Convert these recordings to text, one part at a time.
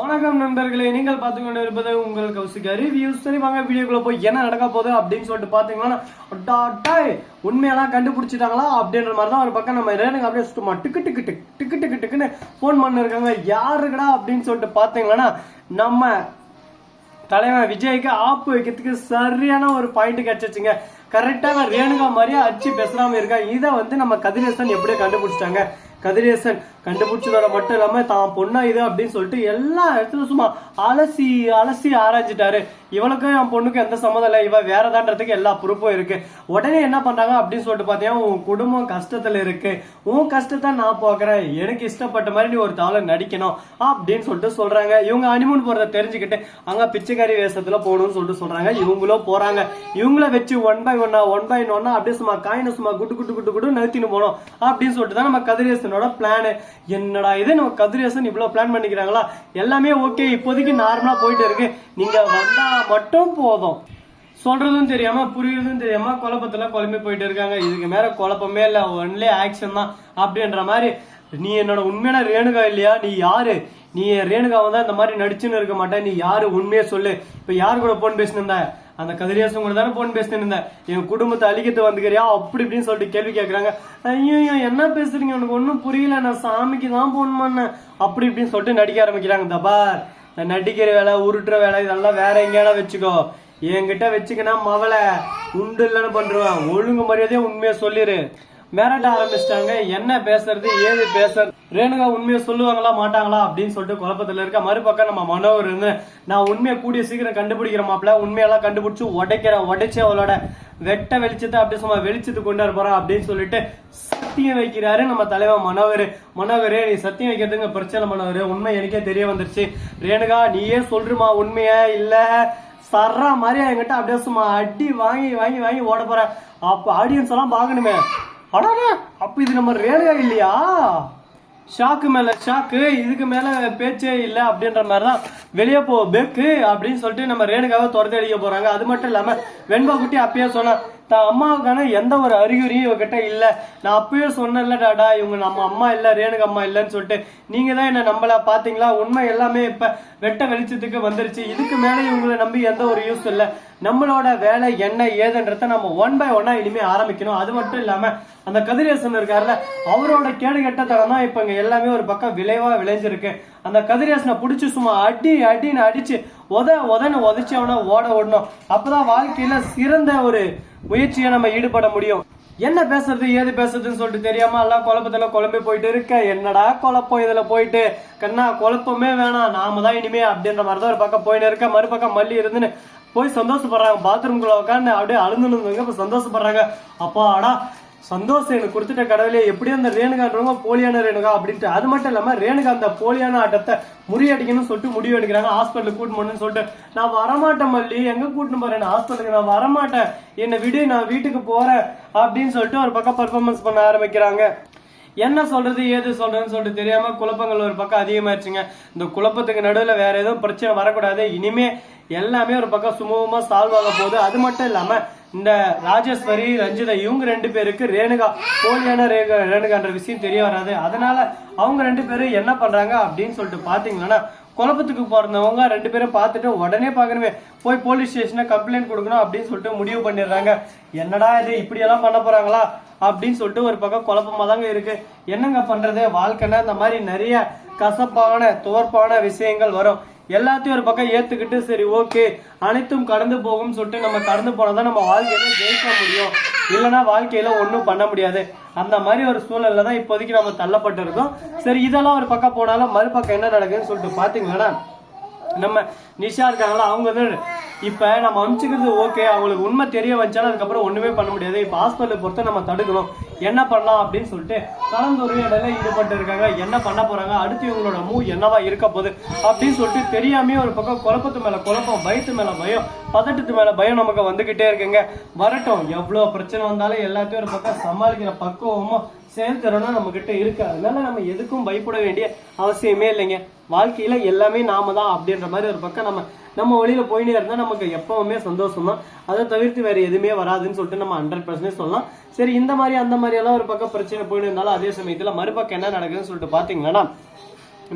வணக்கம் நண்பர்களே நீங்கள் பார்த்து கொண்டு இருப்பது உங்கள் கௌசிகா ரிவ்யூஸ் சரி வாங்க வீடியோக்குள்ள போய் என்ன நடக்க போகுது அப்படின்னு சொல்லிட்டு பார்த்தீங்கன்னா டாட்டாய் உண்மையெல்லாம் கண்டுபிடிச்சிட்டாங்களா அப்படின்ற மாதிரி தான் ஒரு பக்கம் நம்ம ரேணுங்க அப்படியே சுத்தமா டிக்கு டிக்கு டிக் டிக்கு டிக்கு டிக்குன்னு ஃபோன் பண்ணிருக்காங்க. யாருக்கடா அப்படின்னு சொல்லிட்டு பார்த்தீங்கன்னா நம்ம தலைவன் விஜய்க்கு ஆப்பு வைக்கிறதுக்கு சரியான ஒரு பாயிண்ட் கிடைச்சிச்சுங்க. கரெக்டாக ரேணுகா மாதிரியே அடிச்சு பேசாம இருக்கா? இதை வந்து நம்ம கதிரேசன் எப்படியோ கண்டுபிடிச்சிட்டாங்க. கதிரேசன் கண்டுபிடிச்சதோட மட்டும் இல்லாம தான் பொண்ணா இது அப்படின்னு சொல்லிட்டு எல்லா இடத்துலயும் சும்மா அலசி அலசி ஆராய்ச்சிட்டாரு இவளுக்கும் என் பொண்ணுக்கும் எந்த சம்மதம் இல்லை. இவ வேறதான்றதுக்கு எல்லா பொறுப்பும் இருக்கு. உடனே என்ன பண்றாங்க அப்படின்னு சொல்லிட்டு பாத்தீங்கன்னா உன் குடும்பம் கஷ்டத்துல இருக்கு. உன் கஷ்டத்தை நான் போக்குறேன். எனக்கு இஷ்டப்பட்ட மாதிரி நீ ஒரு தாளை நடிக்கணும் அப்படின்னு சொல்லிட்டு சொல்றாங்க. இவங்க அனிமூன் போறத தெரிஞ்சுக்கிட்டு அங்க பிச்சைக்காரி வேஷத்துல போகணும்னு சொல்லிட்டு சொல்றாங்க. இவங்களும் போறாங்க. இவங்கள வச்சு ஒன் பை ஒன்னா ஒன் பை ஒன்னா அப்படியே சும்மா காயின சும்மா குட்டு குட்டு குட்டு குட்டு நிறுத்தின்னு போனோம் அப்படின்னு சொல்லிட்டு தான் நம்ம கதிரேசன் கதிரேசனோட பிளானு என்னடா இது? நம்ம கதிரேசன் இவ்வளவு பிளான் பண்ணிக்கிறாங்களா? எல்லாமே ஓகே இப்போதைக்கு நார்மலா போயிட்டு இருக்கு. நீங்க வந்தா மட்டும் போதும். சொல்றதும் தெரியாம புரியுறதும் தெரியாம குழப்பத்துல குழம்பி போயிட்டு இருக்காங்க. இதுக்கு மேல குழப்பமே இல்ல. ஒன்லி ஆக்ஷன் தான் அப்படின்ற மாதிரி. நீ என்னோட உண்மையான ரேணுகா இல்லையா? நீ யாரு? நீ ரேணுகாவை தான் இந்த மாதிரி நடிச்சுன்னு இருக்க மாட்டேன். நீ யாரு? உண்மையை சொல்லு. இப்ப யார் கூட போன் பேசினிருந்த அந்த கதிரியாசம் கூட தானே போன் பேசிட்டு இருந்தேன். என் குடும்பத்தை அழிக்கிறது வந்துக்கிறியா அப்படி இப்படின்னு சொல்லிட்டு கேள்வி கேட்கறாங்க ஐயோ என்ன பேசுறீங்க? உனக்கு ஒன்றும் புரியல. நான் சாமிக்கு தான் போன் பண்ணேன். அப்படி இப்படின்னு சொல்லிட்டு நடிக்க ஆரம்பிக்கிறாங்க. தபார் நடிக்கிற வேலை உருட்டுற வேலை இதெல்லாம் வேற எங்கேயாவது வச்சுக்கோ. என்கிட்ட வச்சுக்கினா மவளை உண்டு இல்லைன்னு பண்ருவேன் ஒழுங்கு மரியாதையே உண்மையை சொல்லிடு மிரட்ட ஆரம்பிச்சிட்டாங்க. என்ன பேசுறது ஏது பேசுறது? ரேணுகா உண்மையை சொல்லுவாங்களா மாட்டாங்களா அப்படின்னு சொல்லிட்டு குழப்பத்துல இருக்க. மறுபக்கம் நம்ம மனோவர் இருந்து நான் உண்மையை கூடிய சீக்கிரம் கண்டுபிடிக்கிற மாப்பிள உண்மையெல்லாம் கண்டுபிடிச்சு உடைக்கிறேன் உடைச்சு அவளோட வெட்ட வெளிச்சத்தை அப்படியே சும்மா வெளிச்சத்துக்கு கொண்டு வர அப்படின்னு சொல்லிட்டு சத்தியம் வைக்கிறாரு நம்ம தலைவர் மனோவர் மனோவர் நீ சத்தியம் வைக்கிறதுங்க பிரச்சனை மனோவர் உண்மை எனக்கே தெரிய வந்துருச்சு. ரேணுகா நீயே சொல்றமா உண்மையா இல்ல? சர்றா மாதிரி என்கிட்ட அப்படியே சும்மா அடி வாங்கி வாங்கி வாங்கி ஓட போற. அப்ப ஆடியன்ஸ் எல்லாம் பார்க்கணுமே. அடாடா அப்ப இது நம்ம ரேணுகா இல்லையா? ஷாக்கு மேல ஷாக்கு இதுக்கு மேல பேச்சே இல்ல அப்படின்ற மாதிரி தான் வெளியே போ பெக்கு அப்படின்னு சொல்லிட்டு நம்ம ரேணுக்காக துரத்தி அடிக்க போறாங்க. அது மட்டும் இல்லாம வெண்பா குட்டி அப்பயே சொன்னா தான் அம்மாவுக்கான எந்த ஒரு அறிகுறியும் இவகிட்ட இல்லை. நான் அப்பயே சொன்னேன்ல டாடா இவங்க நம்ம அம்மா இல்லை ரேணுகா அம்மா இல்லைன்னு சொல்லிட்டு. நீங்க தான் என்ன நம்மளா பாத்தீங்களா? உண்மை எல்லாமே இப்ப வெட்ட வெளிச்சத்துக்கு வந்துருச்சு. இதுக்கு மேல இவங்களை நம்பி எந்த ஒரு யூஸ் இல்ல. நம்மளோட வேலை என்ன ஏதுன்றத நம்ம ஒன் பை ஒன்னா இனிமே ஆரம்பிக்கணும். அது மட்டும் இல்லாம அந்த கதிரேசன் இருக்காருல்ல அவரோட கேடு கெட்டத்தனம் தான் இப்ப இங்க எல்லாமே ஒரு பக்கம் விளைவா விளைஞ்சிருக்கு. அந்த கதிரேசனை புடிச்சு சும்மா அடி அடின்னு அடிச்சு உத உதன்னு உதச்சு ஓட ஓடணும். அப்பதான் வாழ்க்கையில சிறந்த ஒரு முயற்சியை நம்ம ஈடுபட முடியும். என்ன பேசுறது ஏது பேசுறதுன்னு சொல்லிட்டு தெரியாம எல்லாம் குழப்பத்துல குழம்பி போயிட்டு இருக்க. என்னடா குழப்பம் இதுல போயிட்டு? கண்ணா குழப்பமே வேணாம். நாம தான் இனிமே அப்படின்ற மாதிரி தான் ஒரு பக்கம் போயிட்டு இருக்க. மறுபக்கம் மல்லி இருந்துன்னு போய் சந்தோஷப்படுறாங்க. பாத்ரூம்குள்ள உட்காந்து அப்படியே அழுந்துன்னு இப்ப சந்தோஷப்படுறாங்க. அப்பாடா சந்தோஷம் எனக்கு கொடுத்துட்ட கடவுளே எப்படியும் அந்த ரேணுகான்றவங்க போலியான ரேணுகா அப்படின்ட்டு. அது மட்டும் இல்லாம ரேணுகா அந்த போலியான ஆட்டத்தை முறியடிக்கணும்னு சொல்லிட்டு முடிவு எடுக்கிறாங்க. ஹாஸ்பிட்டலுக்கு கூட்டு போகணும்னு சொல்லிட்டு. நான் வரமாட்டேன் மல்லி. எங்க கூட்டின்னு போறேன் ஹாஸ்பிட்டலுக்கு நான் வரமாட்டேன். என்னை விடு நான் வீட்டுக்கு போறேன் அப்படின்னு சொல்லிட்டு ஒரு பக்கம் பர்ஃபார்மன்ஸ் பண்ண ஆரம்பிக்கிறாங்க. என்ன சொல்றது ஏது சொல்றதுன்னு சொல்லிட்டு தெரியாம குழப்பங்கள் ஒரு பக்கம் அதிகமாயிருச்சுங்க. இந்த குழப்பத்துக்கு நடுவில் வேற எதுவும் பிரச்சனை வரக்கூடாது. இனிமே எல்லாமே ஒரு பக்கம் சுமூகமா சால்வ் ஆக போகுது. அது மட்டும் இல்லாம இந்த ராஜேஸ்வரி ரஞ்சிதா இவங்க ரெண்டு பேருக்கு ரேணுகா போலியான ரேகா ரேணுகான்ற விஷயம் தெரிய வராது. அதனால அவங்க ரெண்டு பேரும் என்ன பண்றாங்க அப்படின்னு சொல்லிட்டு பாத்தீங்கன்னா குழப்பத்துக்கு பிறந்தவங்க ரெண்டு பேரும் பார்த்துட்டு உடனே பார்க்கணுமே போய் போலீஸ் ஸ்டேஷனை கம்ப்ளைண்ட் கொடுக்கணும் அப்படின்னு சொல்லிட்டு முடிவு பண்ணிடுறாங்க. என்னடா இது இப்படி எல்லாம் பண்ண போறாங்களா? அப்படின்னு சொல்லிட்டு ஒரு பக்கம் குழப்பமா தாங்க இருக்கு. என்னங்க பண்றது? வாழ்க்கைன்னா இந்த மாதிரி நிறைய கசப்பான துவர்ப்பான விஷயங்கள் வரும். எல்லாத்தையும் ஒரு பக்கம் ஏத்துக்கிட்டு சரி ஓகே அனைத்தும் கடந்து போகும்னு சொல்லிட்டு நம்ம கடந்து போனதான் நம்ம வாழ்க்கையில ஜெயிக்க முடியும். இல்லைன்னா வாழ்க்கையில ஒன்றும் பண்ண முடியாது. அந்த மாதிரி ஒரு சூழல்ல தான் இப்போதைக்கு நம்ம தள்ளப்பட்டு இருக்கோம் சரி இதெல்லாம் ஒரு பக்கம் போனாலும் மறுபக்கம் என்ன நடக்குதுன்னு சொல்லிட்டு பாத்தீங்கன்னா நம்ம நிஷா இருக்காங்களா? அவங்க தான் இப்ப நம்ம அனுப்பிச்சுக்கிறது ஓகே அவங்களுக்கு உண்மை தெரிய வச்சாலும் அதுக்கப்புறம் ஒண்ணுமே பண்ண முடியாது. இப்ப ஹாஸ்பிட்டல் பொறுத்த நம்ம தடுக்கணும். என்ன பண்ணலாம் அப்படின்னு சொல்லிட்டு கலந்துரையாடல ஈடுபட்டு இருக்காங்க என்ன பண்ண போறாங்க? அடுத்து இவங்களோட மூவ் என்னவா இருக்க போகுது? அப்படின்னு சொல்லிட்டு தெரியாமே ஒரு பக்கம் குழப்பத்து மேல குழப்பம் பயத்து மேல பயம் பதட்டத்து மேல பயம் நமக்கு வந்துகிட்டே இருக்குங்க. வரட்டும் எவ்வளவு பிரச்சனை வந்தாலும் எல்லாத்தையும் ஒரு பக்கம் சமாளிக்கிற பக்குவமும் செயல்திறனும் நம்ம கிட்ட இருக்கு. அதனால நம்ம எதுக்கும் பயப்பட வேண்டிய அவசியமே இல்லைங்க. வாழ்க்கையில எல்லாமே நாம தான் அப்படின்ற மாதிரி ஒரு பக்கம் நம்ம நம்ம வழியில போயினே இருந்தா நமக்கு எப்பவுமே சந்தோஷம் தான் அதை தவிர்த்து வேற எதுவுமே வராதுன்னு சொல்லிட்டு நம்ம ஹண்ட்ரட் பர்சன்டேஜ் சொல்லலாம். சரி இந்த மாதிரி அந்த மாதிரி எல்லாம் ஒரு பக்கம் பிரச்சனை போயிட்டு இருந்தாலும் அதே சமயத்துல மறுபக்கம் என்ன நடக்குதுன்னு சொல்லிட்டு பாத்தீங்கன்னா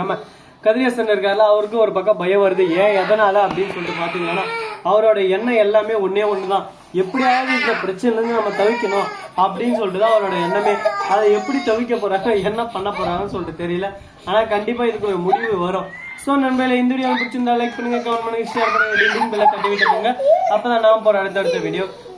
நம்ம கதிரேசன் இருக்காருல அவருக்கு ஒரு பக்கம் பயம் வருது. ஏன் எதனால அப்படின்னு சொல்லிட்டு பாத்தீங்கன்னா அவரோட எண்ணம் எல்லாமே ஒன்னே ஒண்ணுதான். எப்படியாவது இந்த பிரச்சனைல இருந்து நம்ம தவிக்கணும் அப்படின்னு சொல்லிட்டு தான் அவரோட எண்ணமே. அதை எப்படி தவிக்க போறாங்க என்ன பண்ண போறாங்கன்னு சொல்லிட்டு தெரியல. ஆனா கண்டிப்பா இதுக்கு ஒரு முடிவு வரும். ஸோ நண்பர்களே இந்த வீடியோ பிடிச்சிருந்தா லைக் பண்ணுங்க கமெண்ட் பண்ணுங்க ஷேர் பண்ணுங்க தட்டி அப்பதான் நான் போற அடுத்தடுத்த வீடியோ